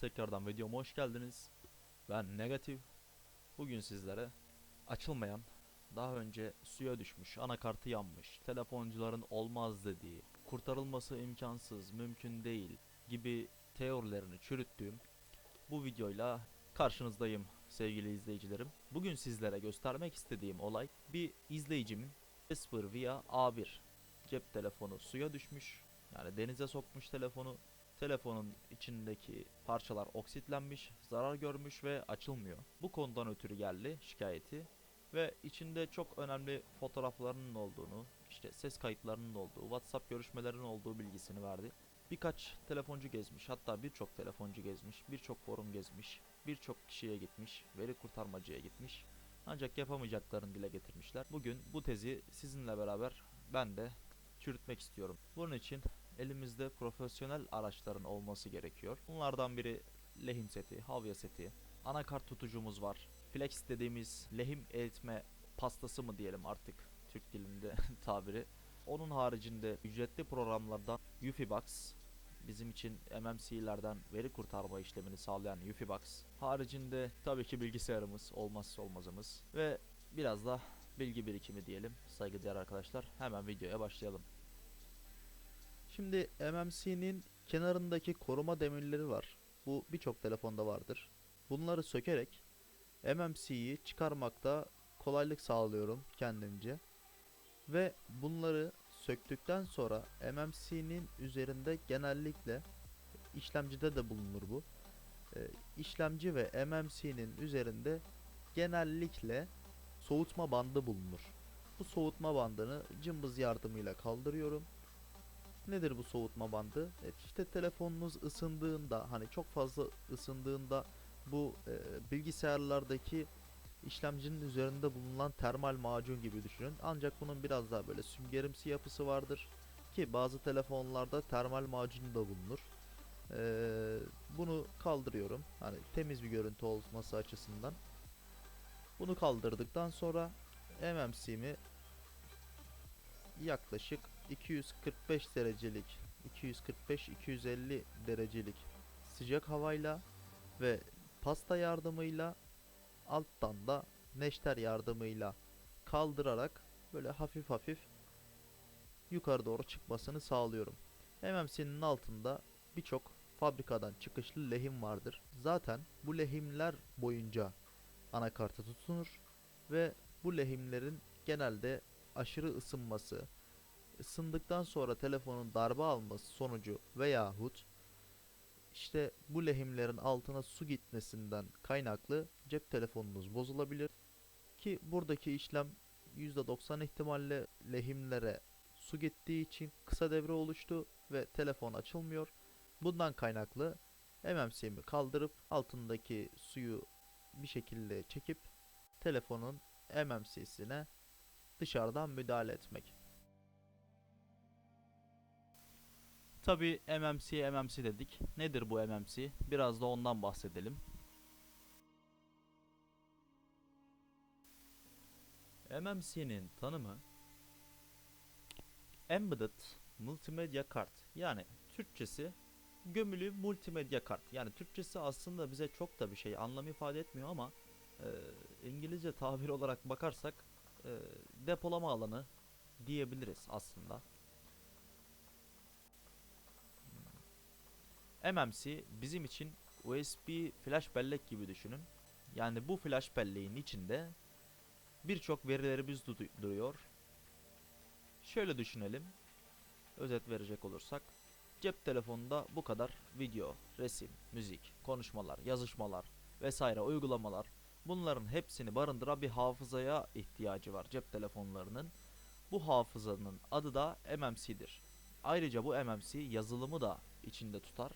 tekrardan videoma hoş geldiniz. Ben Negatif. Bugün sizlere açılmayan, daha önce suya düşmüş, anakartı yanmış, telefoncuların olmaz dediği, kurtarılması imkansız, mümkün değil gibi teorilerini çürüttüğüm bu videoyla karşınızdayım sevgili izleyicilerim. Bugün sizlere göstermek istediğim olay bir izleyicimin Casper Via A1 cep telefonu suya düşmüş. Yani denize sokmuş telefonu Telefonun içindeki parçalar oksitlenmiş, zarar görmüş ve açılmıyor. Bu konudan ötürü geldi şikayeti ve içinde çok önemli fotoğraflarının olduğunu, işte ses kayıtlarının olduğu, WhatsApp görüşmelerinin olduğu bilgisini verdi. Birkaç telefoncu gezmiş, hatta birçok telefoncu gezmiş, birçok forum gezmiş, birçok kişiye gitmiş, veri kurtarmacıya gitmiş. Ancak yapamayacaklarını dile getirmişler. Bugün bu tezi sizinle beraber ben de çürütmek istiyorum. Bunun için elimizde profesyonel araçların olması gerekiyor. Bunlardan biri lehim seti, havya seti, anakart tutucumuz var. Flex dediğimiz lehim eritme pastası mı diyelim artık Türk dilinde tabiri. Onun haricinde ücretli programlardan UFIBox, bizim için MMC'lerden veri kurtarma işlemini sağlayan UFIBox. Haricinde tabii ki bilgisayarımız olmazsa olmazımız ve biraz da bilgi birikimi diyelim saygıdeğer arkadaşlar. Hemen videoya başlayalım. Şimdi MMC'nin kenarındaki koruma demirleri var. Bu birçok telefonda vardır. Bunları sökerek MMC'yi çıkarmakta kolaylık sağlıyorum kendimce. Ve bunları söktükten sonra MMC'nin üzerinde genellikle işlemcide de bulunur bu. Ee, işlemci ve MMC'nin üzerinde genellikle soğutma bandı bulunur. Bu soğutma bandını cımbız yardımıyla kaldırıyorum. Nedir bu soğutma bandı? Evet, işte telefonunuz ısındığında hani çok fazla ısındığında bu e, bilgisayarlardaki işlemcinin üzerinde bulunan termal macun gibi düşünün. Ancak bunun biraz daha böyle süngerimsi yapısı vardır. Ki bazı telefonlarda termal macunu da bulunur. Ee, bunu kaldırıyorum. Hani temiz bir görüntü olması açısından. Bunu kaldırdıktan sonra MMC'mi yaklaşık 245 derecelik 245-250 derecelik sıcak havayla ve pasta yardımıyla alttan da neşter yardımıyla kaldırarak böyle hafif hafif yukarı doğru çıkmasını sağlıyorum. MMC'nin altında birçok fabrikadan çıkışlı lehim vardır. Zaten bu lehimler boyunca anakarta tutunur ve bu lehimlerin genelde aşırı ısınması, ısındıktan sonra telefonun darbe alması sonucu veyahut işte bu lehimlerin altına su gitmesinden kaynaklı cep telefonunuz bozulabilir. Ki buradaki işlem %90 ihtimalle lehimlere su gittiği için kısa devre oluştu ve telefon açılmıyor. Bundan kaynaklı MMC'mi kaldırıp altındaki suyu bir şekilde çekip telefonun MMC'sine dışarıdan müdahale etmek. Tabi MMC MMC dedik. Nedir bu MMC? Biraz da ondan bahsedelim. MMC'nin tanımı Embedded Multimedia Card yani Türkçesi gömülü multimedya kart. Yani Türkçesi aslında bize çok da bir şey anlam ifade etmiyor ama e, İngilizce tabir olarak bakarsak e, depolama alanı diyebiliriz aslında. MMC bizim için USB flash bellek gibi düşünün. Yani bu flash belleğin içinde birçok verilerimiz du- duruyor. Şöyle düşünelim. Özet verecek olursak cep telefonunda bu kadar video, resim, müzik, konuşmalar, yazışmalar vesaire uygulamalar bunların hepsini barındıran bir hafızaya ihtiyacı var cep telefonlarının. Bu hafızanın adı da MMC'dir. Ayrıca bu MMC yazılımı da içinde tutar.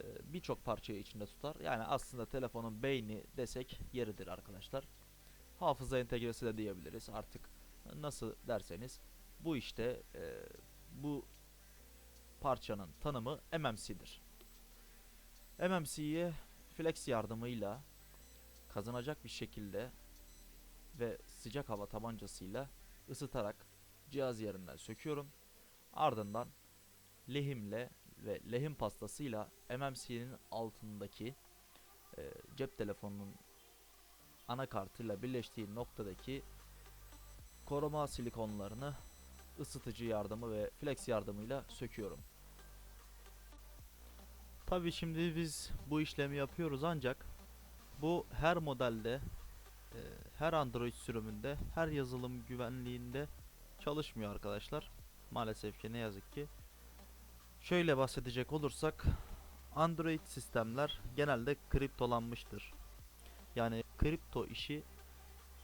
Ee, Birçok parçayı içinde tutar. Yani aslında telefonun beyni desek yeridir arkadaşlar. Hafıza entegresi de diyebiliriz artık nasıl derseniz. Bu işte e, bu parçanın tanımı MMC'dir. MMC'yi flex yardımıyla kazanacak bir şekilde ve sıcak hava tabancasıyla ısıtarak cihaz yerinden söküyorum. Ardından lehimle ve lehim pastasıyla MMC'nin altındaki e, cep telefonunun anakartıyla birleştiği noktadaki koruma silikonlarını ısıtıcı yardımı ve flex yardımıyla söküyorum. Tabi şimdi biz bu işlemi yapıyoruz ancak bu her modelde, e, her Android sürümünde, her yazılım güvenliğinde çalışmıyor arkadaşlar. Maalesef ki ne yazık ki. Şöyle bahsedecek olursak Android sistemler genelde kriptolanmıştır. Yani kripto işi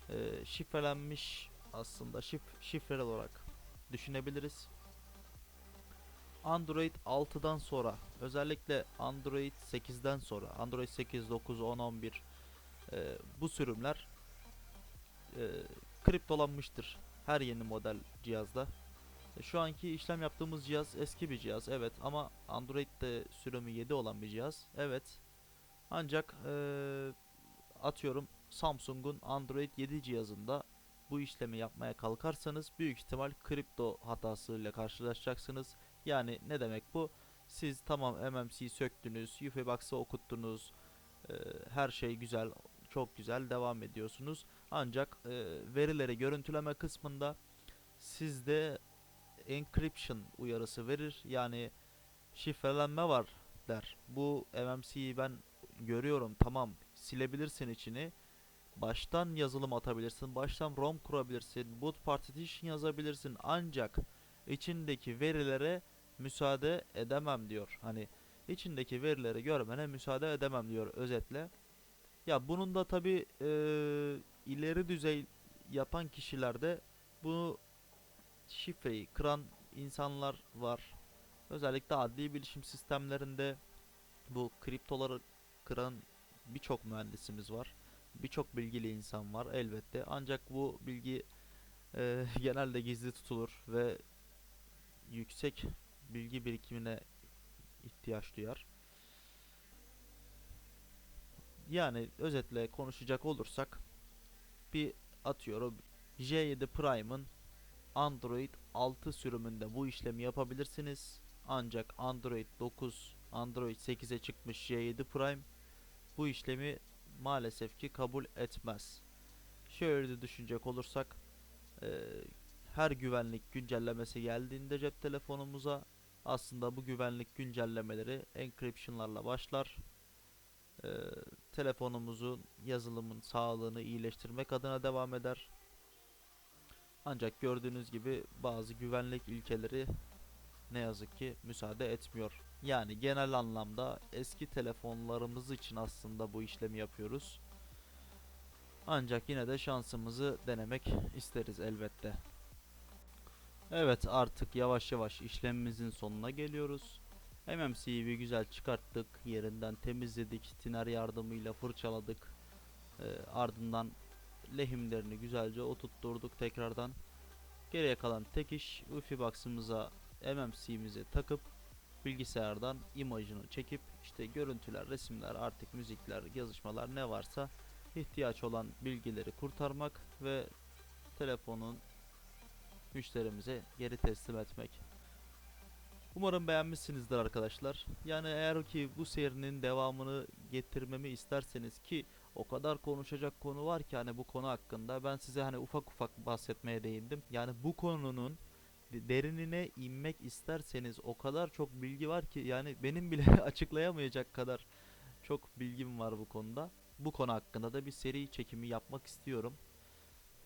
e, şifrelenmiş aslında şif şifreli olarak düşünebiliriz. Android 6'dan sonra özellikle Android 8'den sonra Android 8, 9, 10, 11 e, bu sürümler e, kriptolanmıştır her yeni model cihazda. E, Şu anki işlem yaptığımız cihaz eski bir cihaz evet ama Android'de sürümü 7 olan bir cihaz evet. Ancak e, atıyorum Samsung'un Android 7 cihazında bu işlemi yapmaya kalkarsanız büyük ihtimal kripto hatasıyla karşılaşacaksınız. Yani ne demek bu? Siz tamam MMC söktünüz, UFI Box'ı okuttunuz, e, her şey güzel, çok güzel devam ediyorsunuz. Ancak e, verileri görüntüleme kısmında sizde encryption uyarısı verir. Yani şifrelenme var der. Bu MMC'yi ben görüyorum tamam silebilirsin içini. Baştan yazılım atabilirsin. Baştan ROM kurabilirsin. Boot partition yazabilirsin. Ancak içindeki verilere müsaade edemem diyor. Hani içindeki verileri görmene müsaade edemem diyor özetle. Ya bunun da tabi ileri düzey yapan kişilerde bunu şifreyi kıran insanlar var. Özellikle adli bilişim sistemlerinde bu kriptoları kıran birçok mühendisimiz var. Birçok bilgili insan var elbette. Ancak bu bilgi e, genelde gizli tutulur ve yüksek bilgi birikimine ihtiyaç duyar. Yani özetle konuşacak olursak bir atıyorum J7 Prime'ın Android 6 sürümünde bu işlemi yapabilirsiniz. Ancak Android 9, Android 8'e çıkmış J7 Prime bu işlemi maalesef ki kabul etmez. Şöyle düşünecek olursak eee, her güvenlik güncellemesi geldiğinde cep telefonumuza aslında bu güvenlik güncellemeleri encryptionlarla başlar. Eee, telefonumuzun yazılımın sağlığını iyileştirmek adına devam eder. Ancak gördüğünüz gibi bazı güvenlik ilkeleri ne yazık ki müsaade etmiyor. Yani genel anlamda eski telefonlarımız için aslında bu işlemi yapıyoruz. Ancak yine de şansımızı denemek isteriz elbette. Evet artık yavaş yavaş işlemimizin sonuna geliyoruz. MMC'yi bir güzel çıkarttık. Yerinden temizledik. Tiner yardımıyla fırçaladık. Ee, ardından lehimlerini güzelce oturtturduk tekrardan. Geriye kalan tek iş UEFI box'ımıza MMC'mizi takıp bilgisayardan imajını çekip işte görüntüler, resimler, artık müzikler, yazışmalar ne varsa ihtiyaç olan bilgileri kurtarmak ve telefonun müşterimize geri teslim etmek. Umarım beğenmişsinizdir arkadaşlar. Yani eğer ki bu serinin devamını getirmemi isterseniz ki o kadar konuşacak konu var ki hani bu konu hakkında ben size hani ufak ufak bahsetmeye değindim. Yani bu konunun de- derinine inmek isterseniz o kadar çok bilgi var ki yani benim bile açıklayamayacak kadar çok bilgim var bu konuda. Bu konu hakkında da bir seri çekimi yapmak istiyorum.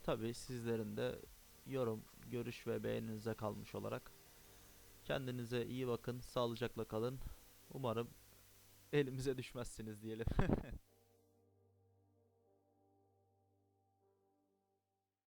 Tabi sizlerin de yorum, görüş ve beğeninize kalmış olarak. Kendinize iyi bakın, sağlıcakla kalın. Umarım elimize düşmezsiniz diyelim.